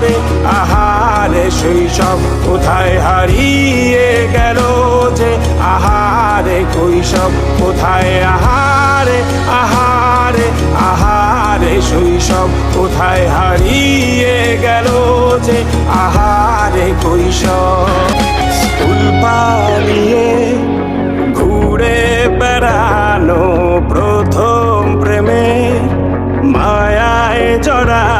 আহারে আহারে শৈশব কোথায় হারিয়ে গেল যে? আহারে কৈশব কোথায় আহারে আহারে আহারে শৈশব কোথায় হারিয়ে গেল যে? আহারে কৈশব স্কুল পালিয়ে ঘুরে বেড়ানো প্রথম প্রেমে, মায়ায় জড়ানো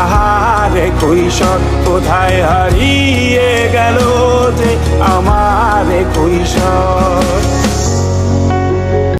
আহারে কৈশোর কোথায় হারিয়ে গেল যে আমারে কৈশোর?